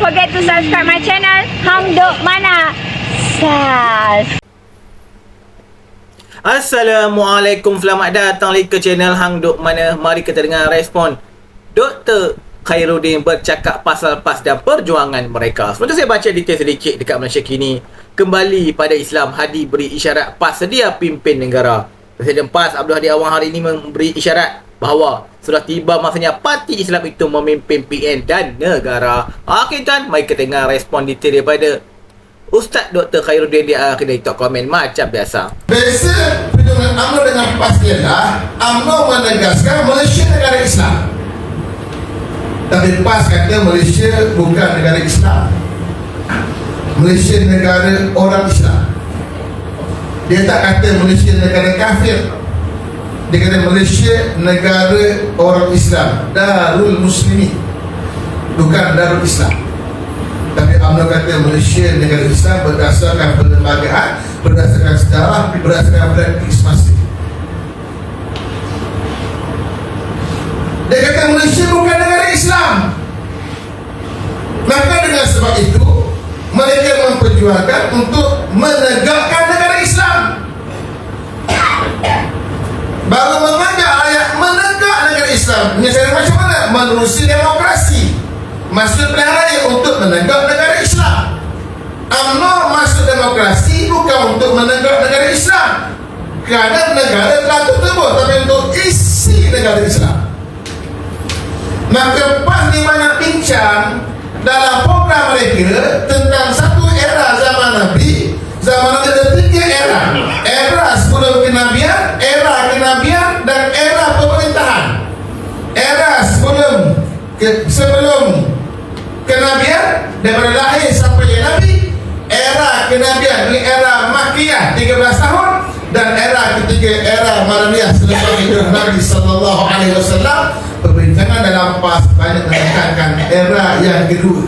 forget to subscribe my channel Hang Duk Mana Sas. Assalamualaikum Selamat datang lagi ke channel Hang Duk Mana. Mari kita dengar respon Dr. Khairuddin bercakap pasal PAS dan perjuangan mereka. Sebentar saya baca detail sedikit dekat Malaysia kini. Kembali pada Islam Hadi beri isyarat PAS sedia pimpin negara. Presiden PAS Abdul Hadi Awang hari ini memberi isyarat bahawa sudah tiba masanya parti Islam itu memimpin PN dan negara. Okey tuan, mari kita dengar respon detail daripada Ustaz Dr. Khairuddin di akhir dari top komen macam biasa. Beza perjuangan UMNO dengan PAS ialah UMNO menegaskan Malaysia negara Islam. Tapi PAS kata Malaysia bukan negara Islam. Malaysia negara orang Islam. Dia tak kata Malaysia negara kafir Dia kata Malaysia negara orang Islam Darul Muslimin Bukan Darul Islam tapi UMNO kata Malaysia negara Islam berdasarkan perlembagaan, berdasarkan sejarah, berdasarkan praktis masing. Dia kata Malaysia bukan negara Islam. Maka dengan sebab itu, mereka memperjuangkan untuk menegakkan negara Islam. Baru mengajak ayat menegak negara Islam. Cara macam mana? Menerusi demokrasi. Maksud pilihan raya untuk menegak negara Islam. UMNO masuk demokrasi bukan untuk menegak negara Islam. Kerana negara telah tertebur tapi untuk isi negara Islam. Maka PAS di mana bincang dalam program mereka tentang satu era zaman Nabi Zaman Nabi tiga era. Era sebelum kenabian, era kenabian dan era pemerintahan. Era sebelum ke, sebelum kenabian daripada lahir sampai jadi Nabi Era kenabian ini era Makkiyah 13 tahun dan era ketiga era Madaniyah selepas hijrah Nabi sallallahu alaihi wasallam perbincangan dalam PAS banyak menekankan era yang kedua.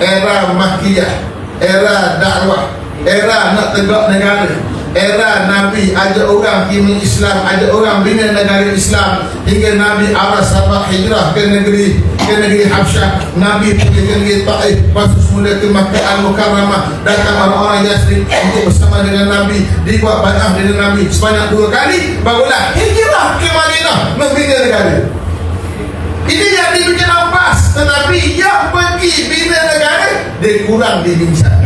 Era Makkiyah era dakwah era nak tegak negara. Era Nabi ada orang kini Islam ada orang bina negara Islam. Hingga Nabi arah sahabat hijrah ke negeri ke negeri Habsyah. Nabi pergi ke negeri Taif masuk semula ke Makkah Al-Mukarramah. Datang orang-orang Yasrib untuk bersama dengan Nabi. Dibuat banyak dengan Nabi sebanyak dua kali barulah hijrah ke Madinah membina negara. Ini yang dibikin ampas Tetapi yang pergi bina negara Dia kurang dibincangkan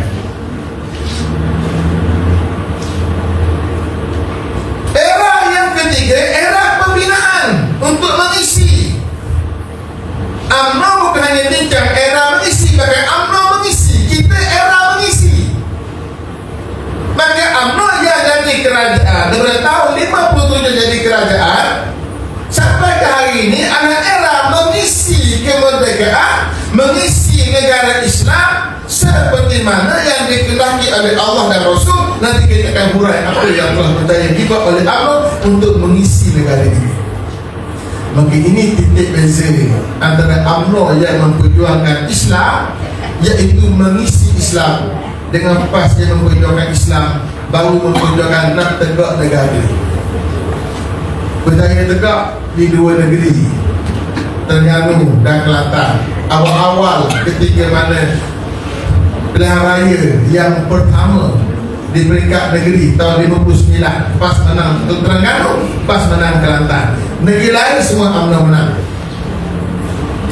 mana yang dikehendaki oleh Allah dan Rasul Nanti kita akan hurai apa yang telah berjaya dibuat oleh Allah Untuk mengisi negara ini. Maka ini titik beza Antara UMNO yang memperjuangkan Islam Iaitu mengisi Islam. Dengan PAS yang memperjuangkan Islam Baru memperjuangkan nak tegak negara Berjaya tegak di dua negeri Terengganu dan Kelantan. Awal-awal ketika mana Pilihan raya yang pertama Di peringkat negeri tahun 59 PAS menang Terengganu PAS menang Kelantan. Negeri lain semua UMNO menang.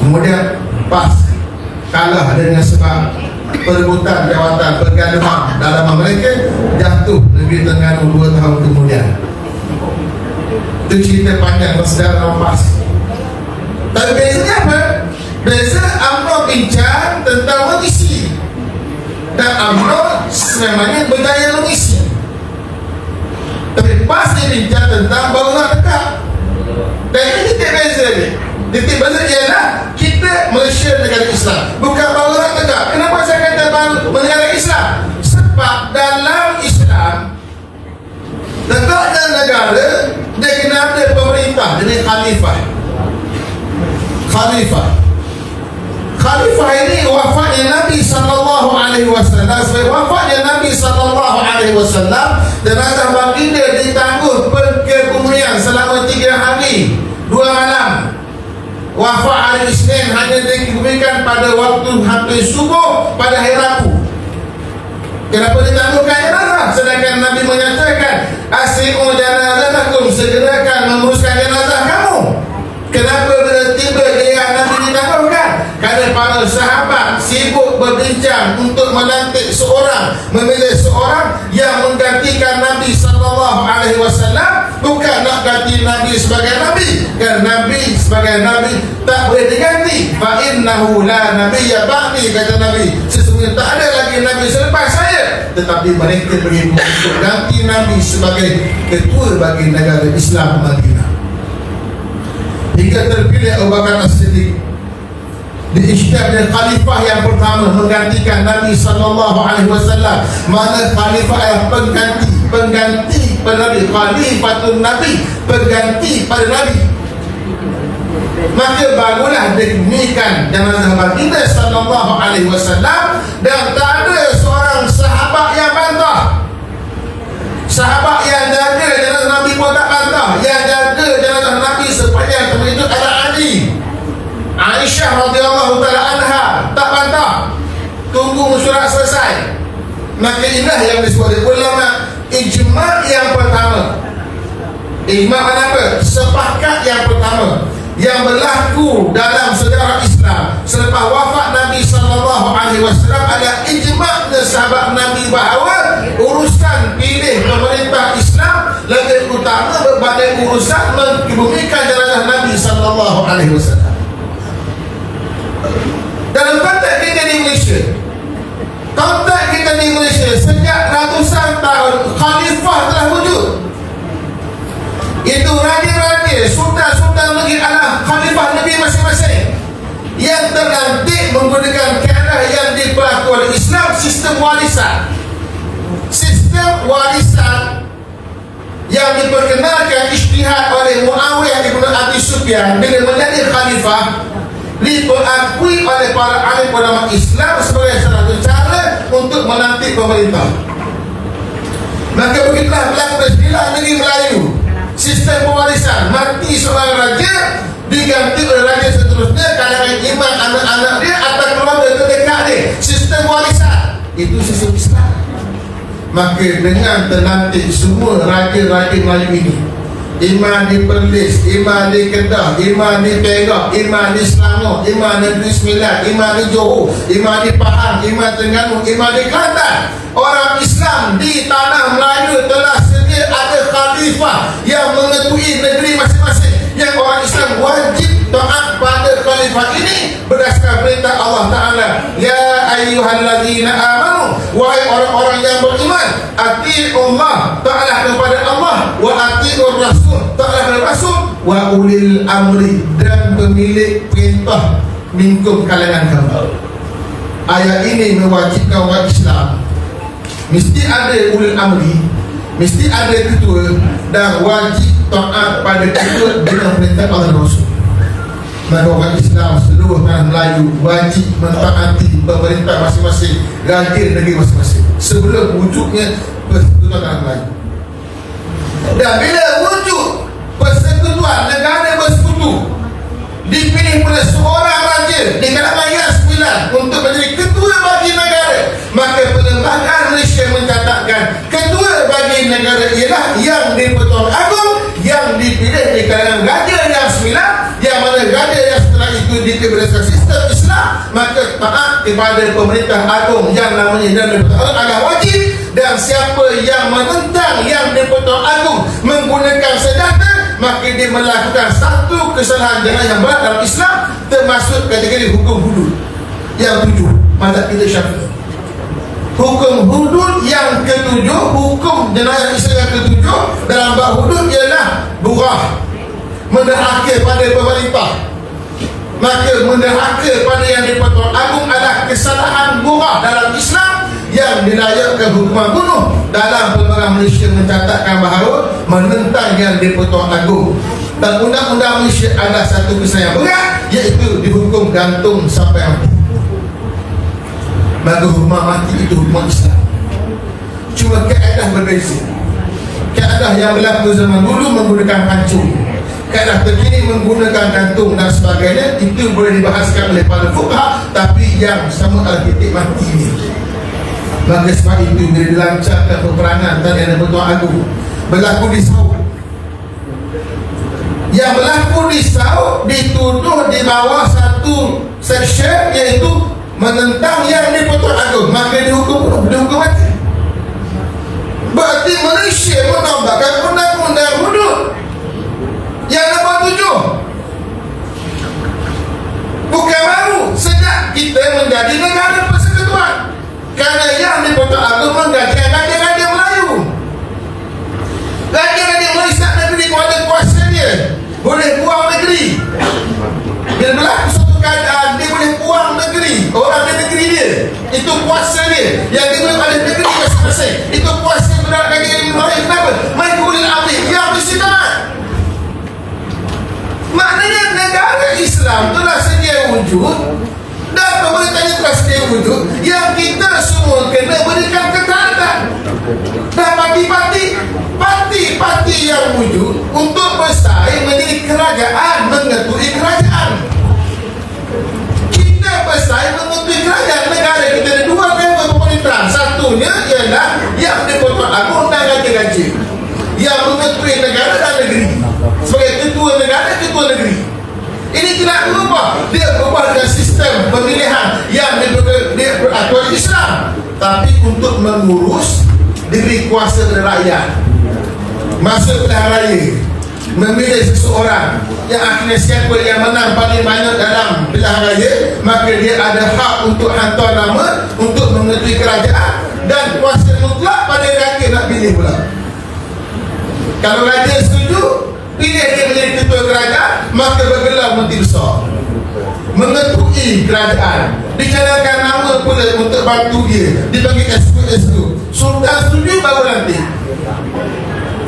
Kemudian PAS kalah dengan sebab perebutan jawatan pergaduhan dalam mereka jatuh negeri Terengganu 2 tahun kemudian. Itu cerita panjang bersejarah lepas tapi bezanya apa? beza UMNO bincang tentang mengisi dan UMNO sememangnya berjaya mengisi tapi PAS dia tentang bangunan dekat dan ini titik beza ni. Titik beza ialah kita Malaysia negara Islam. Bukan bangunan tegak. Kenapa saya kata bangun negara Islam? Sebab dalam Islam tegaknya negara dia kena ada pemerintah jadi khalifah. Khalifah khalifah ini wafatnya Nabi sallallahu alaihi wasallam wafatnya Nabi sallallahu alaihi wasallam jenazah baginda ditangguh kebumian selama tiga hari dua malam wafat hari Isnin hanya dikebumikan pada waktu hampir subuh Kenapa ditangguhkan jenazah? Sedangkan Nabi menyatakan Asri'u janazahakum segerakan menguruskan jenazah kamu Kenapa tiba dia Nabi ditangguhkan? Kerana para sahabat sibuk berbincang untuk melantik seorang Memilih seorang yang menggantikan Nabi sallallahu alaihi wasallam Bukan nak ganti Nabi sebagai Nabi. Kerana Nabi sebagai Nabi tak boleh diganti. Fa innahu la nabiyya ba'di kata Nabi. Sesungguhnya tak ada lagi Nabi selepas saya. Tetapi mereka pergi untuk ganti Nabi sebagai ketua bagi negara Islam Madinah. Hingga terpilih Abu Bakar As-Siddiq dari khalifah yang pertama menggantikan Nabi sallallahu alaihi wasallam. Mana khalifah yang pengganti pengganti pada Nabi. Khalifatun Nabi pengganti pada Nabi. Maka barulah dikemukakan jenazah baginda sallallahu alaihi wasallam dan tak ada seorang sahabat yang bantah. Sahabat yang jaga jenazah Nabi pun tak bantah. Yang jaga Aisyah radhiyallahu taala anha tak bantah. Tunggu surat selesai. Maka inilah yang disebut oleh ulama ijma' yang pertama. Ijma' apa? Sepakat yang pertama. Yang berlaku dalam sejarah Islam. Selepas wafat Nabi sallallahu alaihi wasallam ada ijma' sahabat Nabi bahawa urusan pilih pemerintah Islam lebih utama berbanding urusan mengebumikan jenazah Nabi sallallahu alaihi wasallam dalam konteks kita di Malaysia konteks kita di Malaysia sejak ratusan tahun. Khalifah telah wujud. Itu raja-raja sultan-sultan negeri adalah khalifah negeri masing-masing yang terlantik menggunakan kaedah yang diberlaku oleh Islam sistem warisan. Sistem warisan yang diperkenalkan isytihad oleh Muawiyah ibn Abi Sufyan bila menjadi khalifah diakui oleh para alim ulama Islam sebagai salah satu cara untuk melantik pemerintah. Maka begitulah berlaku sembilan negeri Melayu. Sistem pewarisan mati seorang raja diganti oleh raja seterusnya kalangan imam anak-anak dia atau keluarga terdekat dia. Sistem warisan itu sistem Islam. Maka dengan terlantik semua raja-raja Melayu ini Iman di Perlis, Iman di Kedah, Iman di Perak, Iman di Selangor, Iman di Negeri Sembilan, Iman di Johor, Iman di Pahang, Iman Terengganu, Iman di Kelantan. Orang Islam di tanah Melayu telah sedia ada khalifah yang mengetui negeri masing-masing. Yang orang Islam wajib taat pada khalifah ini berdasarkan perintah Allah Ta'ala. Ya ayyuhalladzina amanu, wahai orang-orang yang beriman, ati'ullah, ta'ala kepada wa ulil amri, dan pemilik perintah minkum kalangan kamu. Ayat ini mewajibkan orang Islam. Mesti ada ulil amri Mesti ada ketua Dan wajib taat pada ketua Dengan perintah Allah Rasul. Maka orang Islam seluruh tanah Melayu Wajib mentaati pemerintah masing-masing Raja negeri masing-masing Sebelum wujudnya persekutuan tanah Melayu. Dan bila wujud persekutuan negara bersekutu Dipilih oleh seorang raja Di kalangan yang sembilan Untuk menjadi ketua bagi negara. Maka perlembagaan Malaysia mencatatkan Ketua bagi negara ialah Yang di-Pertuan Agong Yang dipilih di kalangan raja yang sembilan Yang mana raja yang setelah itu berdasarkan sistem Islam Maka taat kepada pemerintah agung Yang namanya dan di-Pertuan adalah wajib. Dan siapa yang menentang Yang di-Pertuan Agong Menggunakan maka dia melakukan satu kesalahan dengan yang berat dalam Islam termasuk kategori hukum hudud. Yang tujuh mazhab kita syafi'i. Hukum hudud yang ketujuh hukum jenayah Islam yang ketujuh dalam bab hudud ialah burah. Menderhaka pada pemerintah. Maka menderhaka pada yang dipertuan agung adalah kesalahan burah dalam Islam yang dilayakkan hukuman bunuh dalam perlembagaan Malaysia mencatatkan bahawa menentang yang di-Pertuan Agong dan undang-undang Malaysia ada satu kesalahan yang berat iaitu dihukum gantung sampai mati. Maka hukuman mati itu hukuman Islam. Cuma keadaan berbeza. Keadaan yang berlaku zaman dulu menggunakan pancung keadaan terkini menggunakan gantung dan sebagainya itu boleh dibahaskan oleh para fuqaha tapi yang sama adalah mati ini Maka sebab itu bila dilancarkan peperangan dan yang bertuan agung berlaku di Saud. Yang berlaku di Saud dituduh di bawah satu section iaitu menentang yang di Pertuan Agung maka dihukum dihukum mati. Berarti Malaysia menambahkan undang-undang hudud yang nombor tujuh bukan baru sejak kita menjadi negara persekutuan kerana yang di Pertuan Agung menggaji raja-raja Melayu. Raja-raja Melayu saat negeri kuala kuasa dia. Boleh buang negeri. Bila berlaku suatu keadaan dia boleh buang negeri. Orang di negeri dia parti-parti parti-parti yang wujud untuk bersaing menjadi kerajaan mengetui kerajaan. Kita bersaing mengetui kerajaan negara kita ada dua level pemerintahan. Satunya ialah yang dipertuan agung dan gaji-gaji yang mengetui negara dan negeri sebagai ketua negara ketua negeri ini tidak berubah dia berubah dengan sistem pemilihan yang beratur Islam tapi untuk mengurus diberi kuasa kepada rakyat. Masuk pilihan raya memilih seseorang yang akhirnya siapa yang menang paling banyak dalam pilihan raya maka dia ada hak untuk hantar nama untuk mengetui kerajaan dan kuasa mutlak pada rakyat nak pilih pula. Kalau raja setuju Pilih dia menjadi ketua kerajaan Maka bergelar menteri besar. Mengetui kerajaan Dicadangkan nama pula untuk bantu dia Dipanggil SQ-SQ Sultan setuju baru nanti.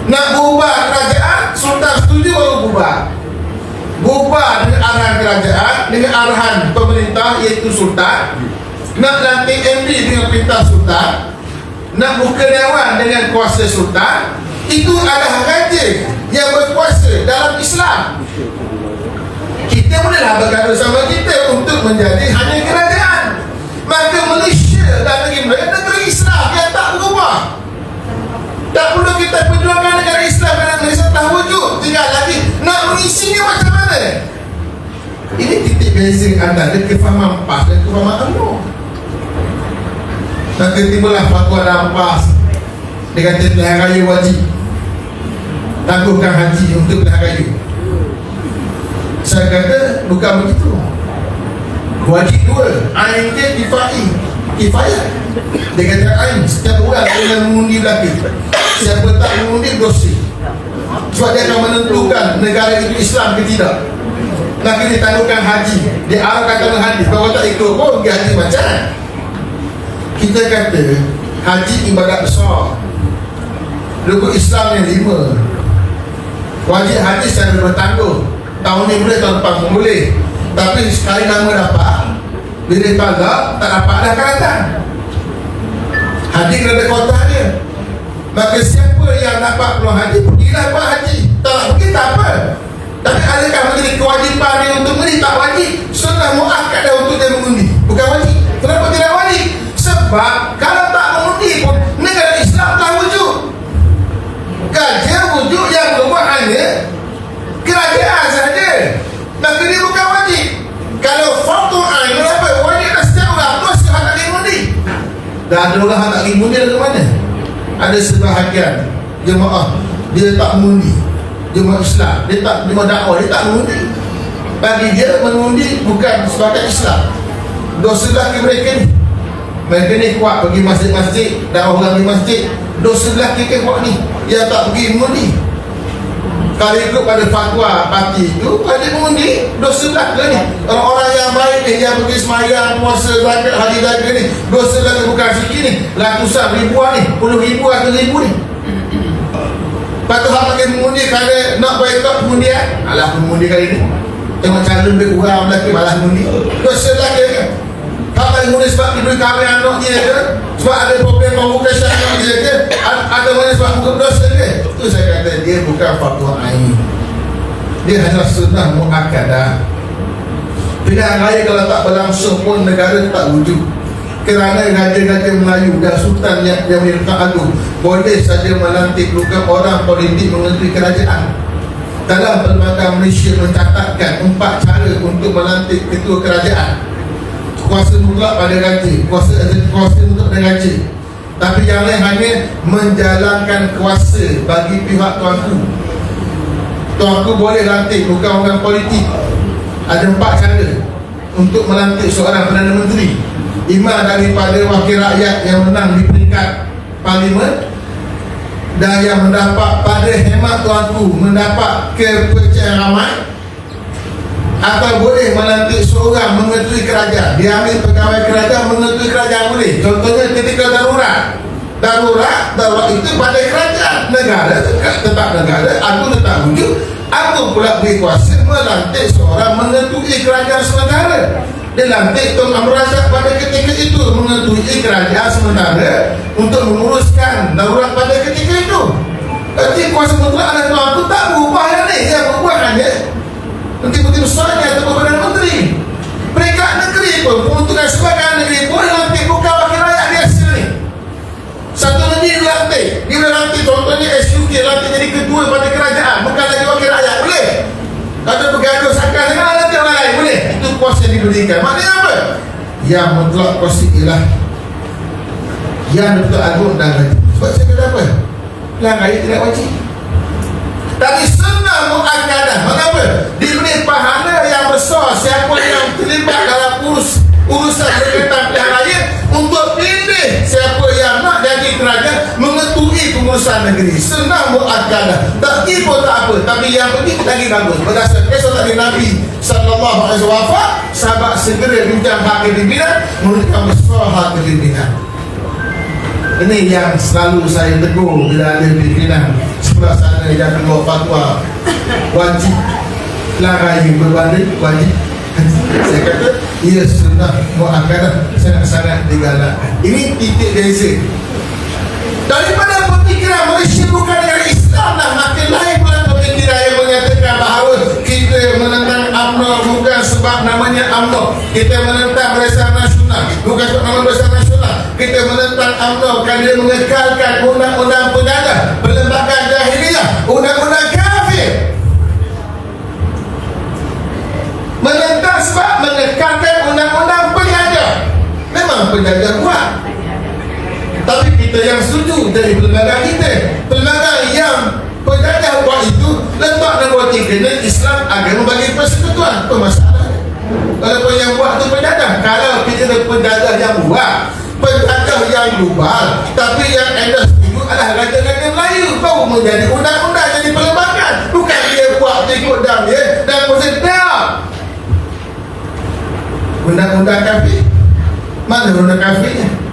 Nak berubah kerajaan Sultan setuju baru berubah Berubah dengan arahan kerajaan Dengan arahan pemerintah iaitu Sultan. Nak lantik MD dengan perintah Sultan. Nak buka dewan dengan kuasa Sultan. Itu adalah raja yang berkuasa dalam Islam. Kita bolehlah bergaduh sama kita untuk menjadi hanya kerajaan. Maka Malaysia dan negeri Melayu Islam tak berubah. Tak perlu kita perjuangkan negara Islam kerana Malaysia telah wujud. Tinggal lagi nak mengisinya macam mana? Ini titik beza anda kefahaman PAS dan kefahaman UMNO maka timbullah fatwa dalam PAS dia kata pilihan raya wajib. Tangguhkan haji untuk pilihan raya. Saya kata bukan begitu. Wajib dua Ain dia kifayat dia kata Ain setiap orang dengan mengundi belakang siapa tak mengundi dosa sebab dia akan menentukan negara itu Islam ke tidak. Maka dia haji. Dia arahkan dalam hadis. Kalau tak ikut pun Dia haji macam Kita kata Haji ibadat besar. Rukun Islam yang lima. Wajib haji secara bertangguh. Tahun ni boleh, tahun depan pun boleh. Tapi sekali nama dapat Bila tanggal, tak dapat dah akan Haji kena ada dia. Maka siapa yang dapat peluang haji Pergilah buat haji Dah ada orang yang tak boleh mengundi dari mana? Ada sebahagian. Jemaah Dia tak mengundi. Jemaah Islam. Dia tak jemaah dakwah Dia tak mengundi. Bagi dia mengundi bukan sebagai Islam. Dosa lelaki mereka ni. Mereka ni kuat pergi masjid-masjid Dakwah orang di masjid. Dosa lelaki ke kuat ni? Yang tak pergi mengundi kalau ikut pada fatwa parti itu Wajib mengundi Dosa belaka ni. Orang-orang yang baik ni Yang pergi semayang Puasa zakat Hari zakat ni Dosa belaka bukan sikit ni. Ratusan ribuan ni Puluh ribu atau ribu ni. Lepas tu hak pakai mengundi Kerana nak boycott pengundian Alah pengundi kali ni. Tengok cara lebih kurang belaka Malah mengundi. Dosa belaka kan Hak pakai mengundi sebab Diberi kahwin anak dia ke? Sebab ada problem Convocation anak dia ke? Ada mana sebab bukan dosa ke Itu saya kata Dia bukan fatwa ain. Dia hanya sunnah mu'akadah Pilihan raya kalau tak berlangsung pun Negara tak wujud. Kerana raja-raja Melayu dan sultan yang yang Mirka Agung boleh saja melantik bukan orang politik mengerti kerajaan. Dalam perlembagaan Malaysia mencatatkan empat cara untuk melantik ketua kerajaan. Kuasa mutlak pada raja kuasa kuasa mutlak pada raja tapi yang lain hanya menjalankan kuasa bagi pihak tuanku. Tuanku boleh lantik bukan orang politik. Ada empat cara untuk melantik seorang Perdana Menteri. Iman daripada wakil rakyat yang menang di peringkat parlimen dan yang mendapat pada hemat tuanku mendapat kepercayaan ramai atau boleh melantik seorang mengetui kerajaan. Dia ambil pegawai kerajaan mengetui kerajaan boleh. Contohnya ketika darurat itu pada kerajaan negara tetap, tetap negara aku tetap wujud aku pula beri kuasa melantik seorang mengetui kerajaan sementara. Dia lantik Tun Amr Razak pada ketika itu mengetui kerajaan sementara untuk menguruskan darurat pada ketika itu. Jadi kuasa mutlak dan tuan itu tak berubah yang ni Yang berubah hanya Menteri-menteri besarnya atau Perdana Menteri. Peringkat negeri pun Pembentukan sebagai negeri pun lantik bukan wakil boleh lantik contohnya SUK lantik jadi ketua pada kerajaan Bukan lagi wakil rakyat boleh Atau bergaduh sakar dengan orang lain boleh Itu kuasa yang diberikan Maknanya apa? Yang mutlak kuasa ialah Yang betul agung dan wajib Sebab saya kata apa? Yang raya tidak wajib tapi senang muakkadah Mengapa? Diberi pahala yang besar Siapa yang terlibat dalam urus urusan berkaitan pihak raya Pengurusan negeri. Senang muakkadah Tak tipu tak apa. Tapi yang penting lagi bagus. Berdasarkan kisah tadi Nabi Sallallahu alaihi wasallam Sahabat segera bincang hak kepimpinan Menunjukkan besar hak kepimpinan. Ini yang selalu saya tegur bila ada pimpinan sebelah sana yang keluar fatwa. Wajib. Larai berbanding wajib. Saya kata ia sunnah muakkadah sangat-sangat digalakkan. Ini titik beza. Daripada pemikiran Malaysia bukan negara Islam lah. Makin lain pula pemikiran yang menyatakan bahawa kita menentang UMNO bukan sebab namanya UMNO. Kita menentang barisan nasional bukan sebab nama barisan nasional. Kita menentang UMNO kerana dia mengekalkan undang-undang penjara perlembagaan jahiliyah undang-undang kafir. Menentang sebab mengekalkan undang-undang penjara memang penjara kuat tapi kita yang setuju dari perlembagaan kita. Perlembagaan yang penjajah buat itu letak nombor tiga ni Islam agama bagi persekutuan apa masalah kalau yang buat tu penjajah kalau kita ada penjajah yang buat penjajah yang global tapi yang anda setuju adalah raja-raja Melayu baru menjadi undang-undang jadi perlembagaan. Bukan dia buat ikut dan dia dan dia. Undang-undang kafir? Mana undang kafirnya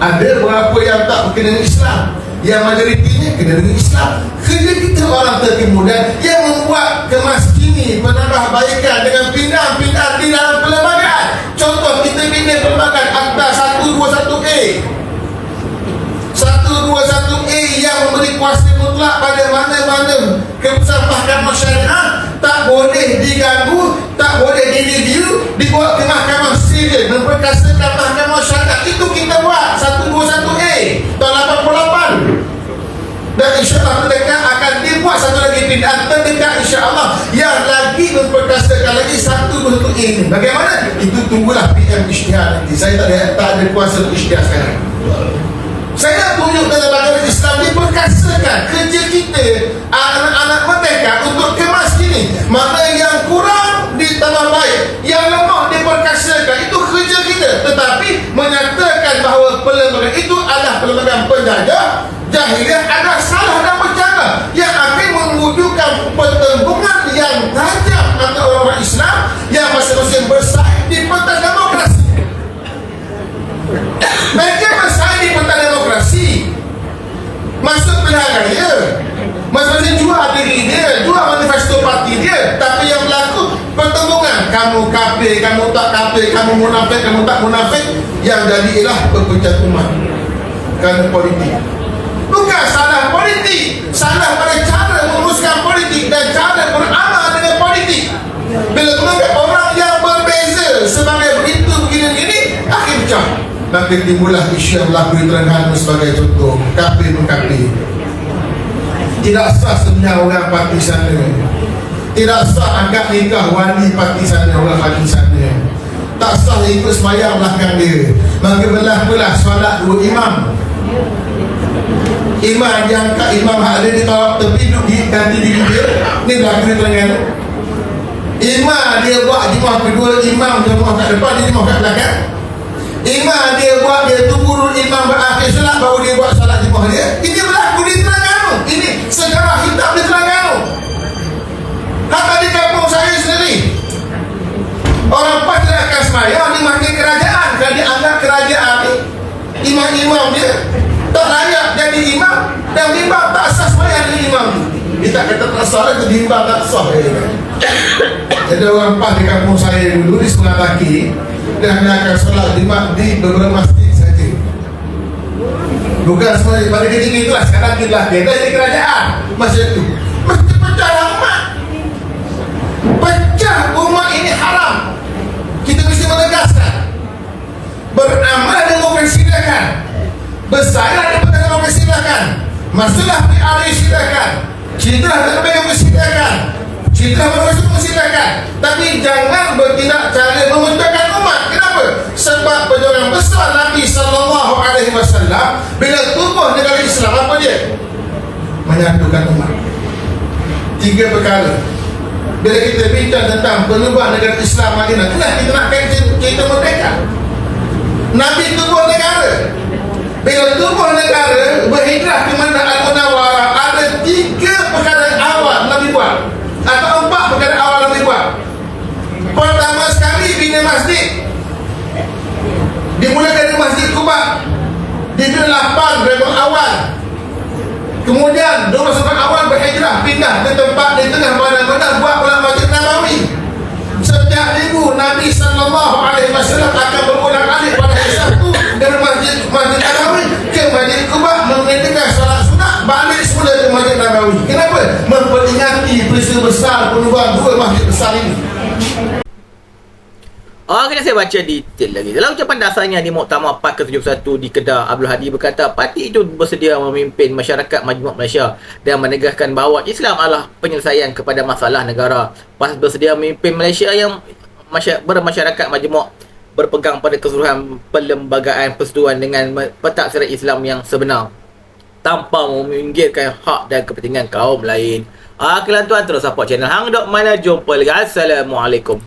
ada berapa yang tak berkena dengan Islam? Yang majoritinya kena dengan Islam. Kerja kita orang tertimur dan yang membuat kemaskini penambahbaikan dengan pindah-pindah di dalam perlembagaan. Contoh kita pindah perlembagaan Akta 121A 121A yang memberi kuasa mutlak pada mana-mana keputusan mahkamah syariah insyaAllah yang lagi memperkasakan lagi satu bentuk ini bagaimana? itu tunggulah PM isytihar nanti. Saya tak ada, tak ada kuasa untuk isytihar sekarang. Saya nak tunjuk dalam agama Islam diperkasakan kerja kita anak-anak merdeka untuk kemas ini. Mana yang kurang ditambah baik yang lemah diperkasakan itu kerja kita. Tetapi menyatakan bahawa perlembagaan itu adalah perlembagaan penjajah jahiliah adalah kafir kamu tak kafir kamu munafik kamu tak munafik yang jadi ialah perpecahan umat kerana politik. Bukan salah politik. Salah pada cara menguruskan politik dan cara beramal dengan politik. Bila menganggap orang yang berbeza sebagai begitu begini-begini akhir pecah. Maka timbullah isu yang berlaku di Terengganu sebagai contoh. Kafir mengkafir. Tidak sah sebenarnya orang parti sana tidak sah angkat nikah wali parti sana orang parti sana. Tak sah ikut semayang belakang dia. Maka belah-belah solat dua imam. Imam yang kat imam hak ada di tawak tepi duduk di ganti diri dia. Ni berlaku di Terengganu imam dia buat jemaah kedua imam jemaah kat depan dia jemaah kat belakang. Imam dia buat dia tunggu imam berakhir solat baru dia buat solat jemaah dia. Ini berlaku di Terengganu ini sejarah di Terengganu Hatta di kampung saya sendiri. Orang pas dia akan semayang Di masjid kerajaan. Kerana dianggap kerajaan Imam-imam dia. Tak layak jadi imam Dan bimbang tak semayang dengan imam. Tak kata tak sah Itu bimbang tak sah. Kata. Jadi orang pas di kampung saya dulu Di sebelah laki Dia hanya akan solat di, di beberapa masjid saja. Bukan semua pada ketika itulah Sekarang kita lah. Dia di kerajaan. Masjid itu Pecah umat ini haram. Kita mesti menegaskan. Beramal demokrasi silakan. Bersayar daripada demokrasi silakan. Masalah PRA silakan. Cinta tak pegang silakan. Cinta bermasuk silakan. Tapi jangan bertindak cara memecahkan umat. Kenapa? Sebab perjuangan besar Nabi Sallallahu Alaihi Wasallam Bila tubuh negara Islam Apa dia? Menyatukan umat. Tiga perkara bila kita bincang tentang penubuhan negara Islam Madinah Itulah kita nak cerita merdeka? Nabi tubuh negara. Bila tubuh negara Berhijrah ke Madinah Al-Munawwarah Ada tiga perkara awal Nabi buat. Atau empat perkara awal Nabi buat. Pertama sekali bina masjid. Dimulai dari Masjid Kuba Dibina lapan rebel awal Kemudian 12 orang awal berhijrah pindah ke tempat di tengah mana-mana buat pula Masjid Nabawi. Setiap minggu Nabi sallallahu alaihi wasallam akan berulang alik pada hari Sabtu dari Masjid Masjid Nabawi ke Masjid Kuba mengerjakan solat sunat balik semula ke Masjid Nabawi. Kenapa? Memperingati peristiwa besar penubuhan dua masjid besar ini. Saya baca detail lagi. Dalam ucapan dasarnya di Muktamar PAS ke-71 di Kedah, Abdul Hadi berkata, parti itu bersedia memimpin masyarakat majmuk Malaysia dan menegaskan bahawa Islam adalah penyelesaian kepada masalah negara. PAS bersedia memimpin Malaysia yang masya- bermasyarakat majmuk berpegang pada keseluruhan perlembagaan persetujuan dengan me- pentadsiran Islam yang sebenar tanpa meminggirkan hak dan kepentingan kaum lain. Ah, kalian tuan terus support channel Hang Dok Mana jumpa lagi. Assalamualaikum.